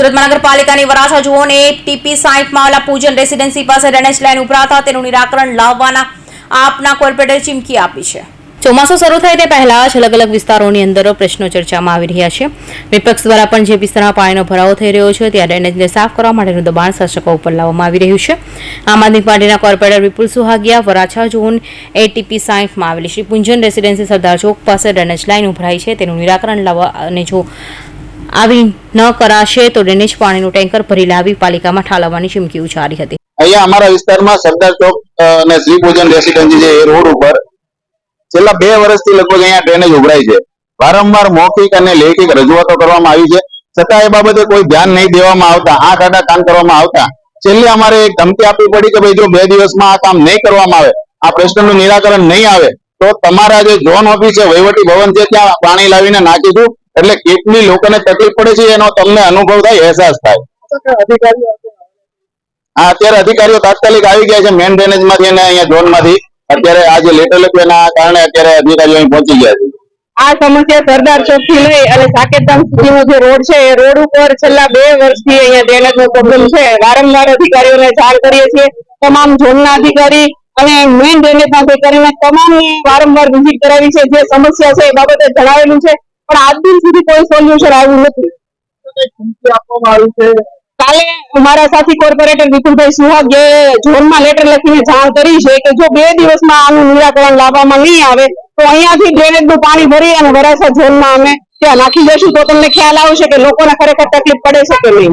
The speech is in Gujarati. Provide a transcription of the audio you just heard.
સુરત મહાનગરપાલિકાની વરાછા ઝોન એ ટીપી સાઈઠમાં આવેલા પૂજન રેસીડેન્સી પાસે ડ્રેનેજ લાઈન ઉભરાતા તેનું નિરાકરણ લાવવાના આપના કોર્પોરેટરે ચીમકી આપી છે. ચોમાસું શરૂ થાય તે પહેલા જ અલગ અલગ વિસ્તારોની અંદર પ્રશ્નો ચર્ચામાં આવી રહ્યા છે. વિપક્ષ દ્વારા પણ જે વિસ્તારમાં પાણીનો ભરાવો થઈ રહ્યો છે, ત્યાં ડ્રેનેજને સાફ કરવા માટેનું દબાણ શાસકો ઉપર લાવવામાં આવી રહ્યું છે. આમ આદમી પાર્ટીના corporator Vipul Suhagiya Varachha zone A TP સાઈઠમાં આવેલી શ્રી પુંજન રેસિડેન્સી સરદાર ચોક પાસે ડ્રેનેજ લાઈન ઉભરાઈ છે. તેનું નિરાકરણ લાવવા અને જો આવી ન કરાશે તો ડ્રેનેજ પાણીનું ટેન્કર ભરી લાવી પાલિકામાં ઠાલવવાની ચીમકી ઉચ્ચારી હતી. અહીંયા અમારા વિસ્તારમાં સરદાર ચોક અને શ્રી રેસિડેન્સી છે એ રોડ ઉપર છેલ્લા બે વર્ષથી લગભગ અહીંયા ડ્રેનેજ ઉભરાય છે. વારંવાર મૌખિક અને લેખિક રજૂઆતો કરવામાં આવી છે. છતાં એ બાબતે કોઈ ધ્યાન નહીં દેવામાં આવતા, આંખ આડા કામ કરવામાં આવતા. છેલ્લે અમારે એક ધમકી આપવી પડી કે ભાઈ જો બે દિવસમાં આ કામ નહીં કરવામાં આવે, આ પ્રશ્નનું નિરાકરણ નહીં આવે તો તમારા જે ઝોન ઓફિસ છે, વહીવટી ભવન છે, ત્યાં પાણી લાવીને નાખીશું એટલે કેટલી લોકોને તકલીફ પડે છે, એનો તમને અનુભવ થાય, અહેસાસ થાય. હા, અત્યારે અધિકારીઓ તાત્કાલિક આવી ગયા છે મેન ડ્રેનેજમાંથી અને અહીંયા ઝોનમાંથી. અત્યારે આ જે લેટર લખ્યું એના કારણે અત્યારે અધિકારીઓ અહીં પહોંચી ગયા છે. આ સમસ્યા સરદાર ચોકથી લઈ અને સાકેતધામ સુધીનો જે રોડ છે, એ રોડ ઉપર છેલ્લા બે વર્ષથી અહીંયા ડ્રેનેજ નો પ્રોબ્લેમ છે. વારંવાર અધિકારીઓને જાણ કરીએ છીએ. તમામ ઝોનના અધિકારી અને મેઇન ડ્રેનેજમાંથી કરીને તમામની વારંવાર વિઝિટ કરાવી છે. જે સમસ્યા છે એ બાબતે જણાવેલું છે. પણ આજ દિન સુધી કોઈ સોલ્યુશન આવ્યું નથી. કાલે અમારા સાથી કોર્પોરેટર વિપુલભાઈ સુહાગે ઝોનમાં લેટર લખીને જાણ કરી છે કે જો બે દિવસમાં આનું નિરાકરણ લાવવામાં નહીં આવે, તો અહીંયાથી ડ્રેનેજનું પાણી ભરી અને વરાછા ઝોનમાં અમે ત્યાં નાખી જશું તો તમને ખ્યાલ આવશે કે લોકોને ખરેખર તકલીફ પડે છે કે નહીં.